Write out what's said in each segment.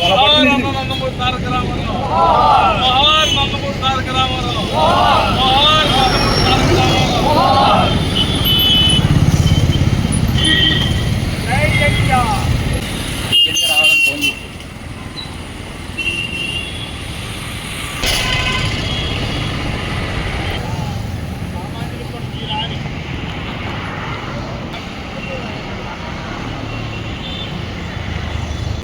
మహారామ నందమూరి తారక రామారావు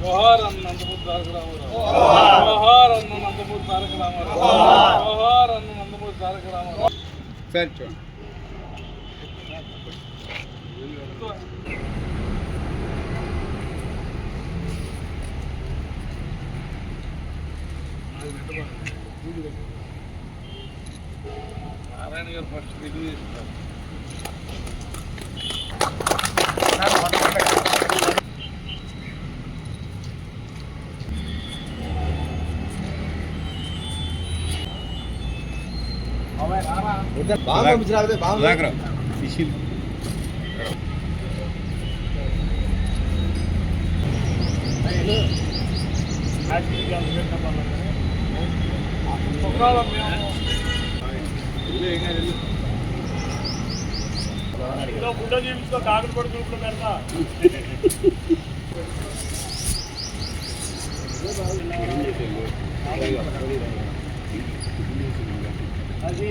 జోహార్ అన్న నందమూరి తారక రామారావు జోహార్ అన్న నందమూరి తారక రామారావు జోహార్ అన్న నందమూరి తారక రామారావు సరే చూడండి నారాయణ గారు ఫస్ట్ రివ్యూ చేస్తారు ఫోటో చూపించుకో కాకులు కూడా గ్రూప్లో పెడతా అది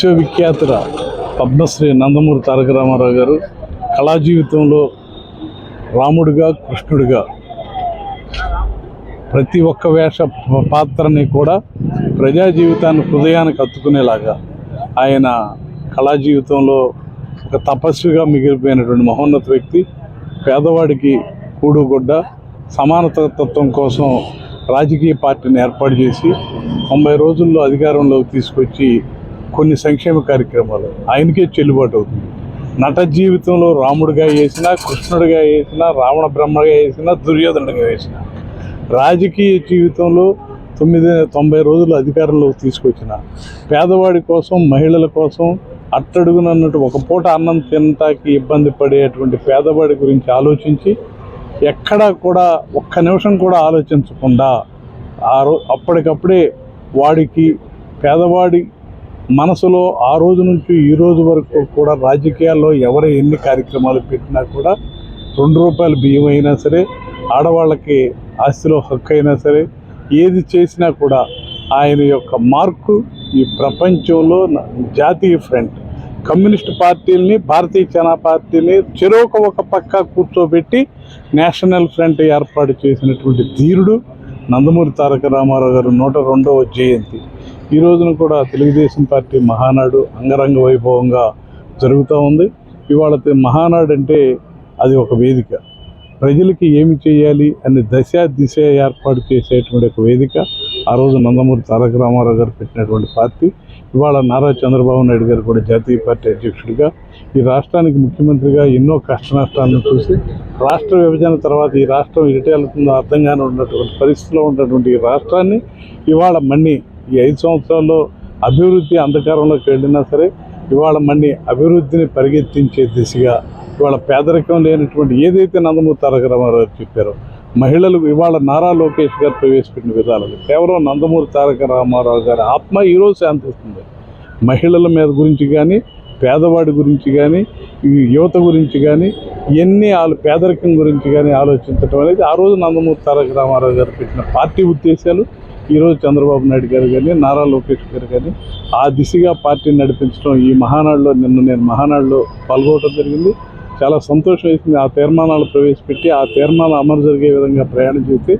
విశ్వవిఖ్యాతుల పద్మశ్రీ నందమూరి తారక రామారావు గారు కళా జీవితంలో రాముడిగా కృష్ణుడిగా ప్రతి ఒక్క వేష పాత్రని కూడా ప్రజా జీవితాన్ని హృదయానికి హత్తుకునేలాగా ఆయన కళా జీవితంలో ఒక తపస్సుగా మిగిలిపోయినటువంటి మహోన్నత వ్యక్తి పేదవాడికి కూడుగుడ్డ సమానత తత్వం కోసం రాజకీయ పార్టీని ఏర్పాటు చేసి తొంభై రోజుల్లో అధికారంలోకి తీసుకొచ్చి కొన్ని సంక్షేమ కార్యక్రమాలు. ఆయనకే చెల్లుబాటు అవుతుంది. నట జీవితంలో రాముడిగా వేసినా కృష్ణుడిగా వేసినా రావణ బ్రహ్మగా వేసినా దుర్యోధనుడిగా వేసినా. రాజకీయ జీవితంలో తొమ్మిది తొంభై రోజులు అధికారంలోకి తీసుకొచ్చిన. పేదవాడి కోసం మహిళల కోసం అట్టడుగునన్నట్టు ఒక పూట అన్నం తినటానికి ఇబ్బంది పడేటువంటి పేదవాడి గురించి ఆలోచించి ఎక్కడా కూడా ఒక్క నిమిషం కూడా ఆలోచించకుండా ఆ రో అప్పటికప్పుడే వాడికి పేదవాడి మనసులో ఆ రోజు నుంచి ఈ రోజు వరకు కూడా రాజకీయాల్లో ఎవరు ఎన్ని కార్యక్రమాలు పెట్టినా కూడా రెండు రూపాయల బియ్యం అయినా సరే ఆడవాళ్ళకి ఆస్తిలో హక్కు అయినా సరే ఏది చేసినా కూడా ఆయన యొక్క మార్కు ఈ ప్రపంచంలో జాతీయ ఫ్రంట్. కమ్యూనిస్ట్ పార్టీలని భారతీయ జనా పార్టీని చెరోక ఒక పక్క కూర్చోబెట్టి నేషనల్ ఫ్రంట్ ఏర్పాటు చేసినటువంటి ధీరుడు నందమూరి తారక రామారావు గారు నూట రెండవ జయంతి. ఈ రోజున కూడా తెలుగుదేశం పార్టీ మహానాడు అంగరంగ వైభవంగా జరుగుతూ ఉంది. ఇవాళ మహానాడు అంటే అది ఒక వేదిక. ప్రజలకి ఏమి చేయాలి అనే దశ దిశ ఏర్పాటు చేసేటువంటి ఒక వేదిక. ఆ రోజు నందమూరి తారక రామారావు గారు పెట్టినటువంటి పార్టీ ఇవాళ నారా చంద్రబాబు నాయుడు గారు కూడా జాతీయ పార్టీ అధ్యక్షుడిగా ఈ రాష్ట్రానికి ముఖ్యమంత్రిగా ఎన్నో కష్ట నష్టాలను చూసి రాష్ట్ర విభజన తర్వాత ఈ రాష్ట్రం ఎటు వెళ్తుందో అర్థం కాని ఉన్నటువంటి పరిస్థితిలో ఉన్నటువంటి ఈ రాష్ట్రాన్ని ఇవాళ మళ్ళీ ఈ ఐదు సంవత్సరాల్లో అభివృద్ధి అంధకారంలోకి వెళ్ళినా సరే ఇవాళ మళ్ళీ అభివృద్ధిని పరిగెత్తించే దిశగా ఇవాళ పేదరికం లేనటువంటి ఏదైతే నందమూరి తారక రామారావు గారు చెప్పారో మహిళలు ఇవాళ నారా లోకేష్ గారు ప్రవేశపెట్టిన విధానాలు కేవలం నందమూరి తారక రామారావు గారి ఆత్మ ఈరోజు శాంతిస్తుంది. మహిళల మీద గురించి కానీ పేదవాడి గురించి కానీ ఈ యువత గురించి కానీ ఎన్ని వాళ్ళు పేదరికం గురించి కానీ ఆలోచించడం అనేది ఆ రోజు నందమూరి తారక రామారావు గారు పెట్టిన పార్టీ ఉద్దేశాలు. ఈరోజు చంద్రబాబు నాయుడు గారు కానీ నారా లోకేష్ గారు కానీ ఆ దిశగా పార్టీని నడిపించడం ఈ మహానాడులో నిన్న నేను మహానాడులో పాల్గొనడం జరిగింది. చాలా సంతోషం వేసింది ఆ తీర్మానాలు ప్రవేశపెట్టి ఆ తీర్మానం అమలు జరిగే విధంగా ప్రయాణం చేసి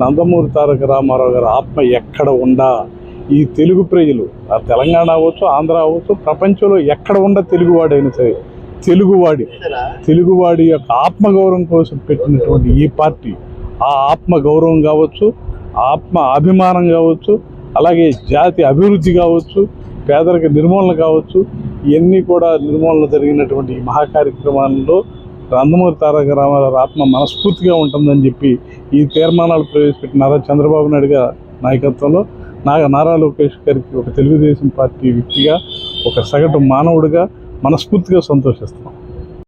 నందమూరి తారక రామారావు గారి ఆత్మ ఎక్కడ ఉండా? ఈ తెలుగు ప్రజలు ఆ తెలంగాణ అవ్వచ్చు ఆంధ్ర అవ్వచ్చు ప్రపంచంలో ఎక్కడ ఉండ తెలుగువాడైనా సరే తెలుగువాడి తెలుగువాడి యొక్క ఆత్మగౌరవం కోసం పెట్టినటువంటి ఈ పార్టీ ఆ ఆత్మ గౌరవం కావచ్చు ఆత్మ అభిమానం కావచ్చు అలాగే జాతి అభివృద్ధి కావచ్చు పేదరిక నిర్మూలన కావచ్చు ఇవన్నీ కూడా నిర్మూలన జరిగినటువంటి ఈ మహా కార్యక్రమాల్లో నందమూరి తారక రామారావు ఆత్మ మనస్ఫూర్తిగా ఉంటుందని చెప్పి ఈ తీర్మానాలు ప్రవేశపెట్టిన నారా చంద్రబాబు నాయుడు గారి నాయకత్వంలో నా నారా లోకేష్ గారికి ఒక తెలుగుదేశం పార్టీ వ్యక్తిగా ఒక సగటు మానవుడిగా మనస్ఫూర్తిగా సంతోషిస్తాం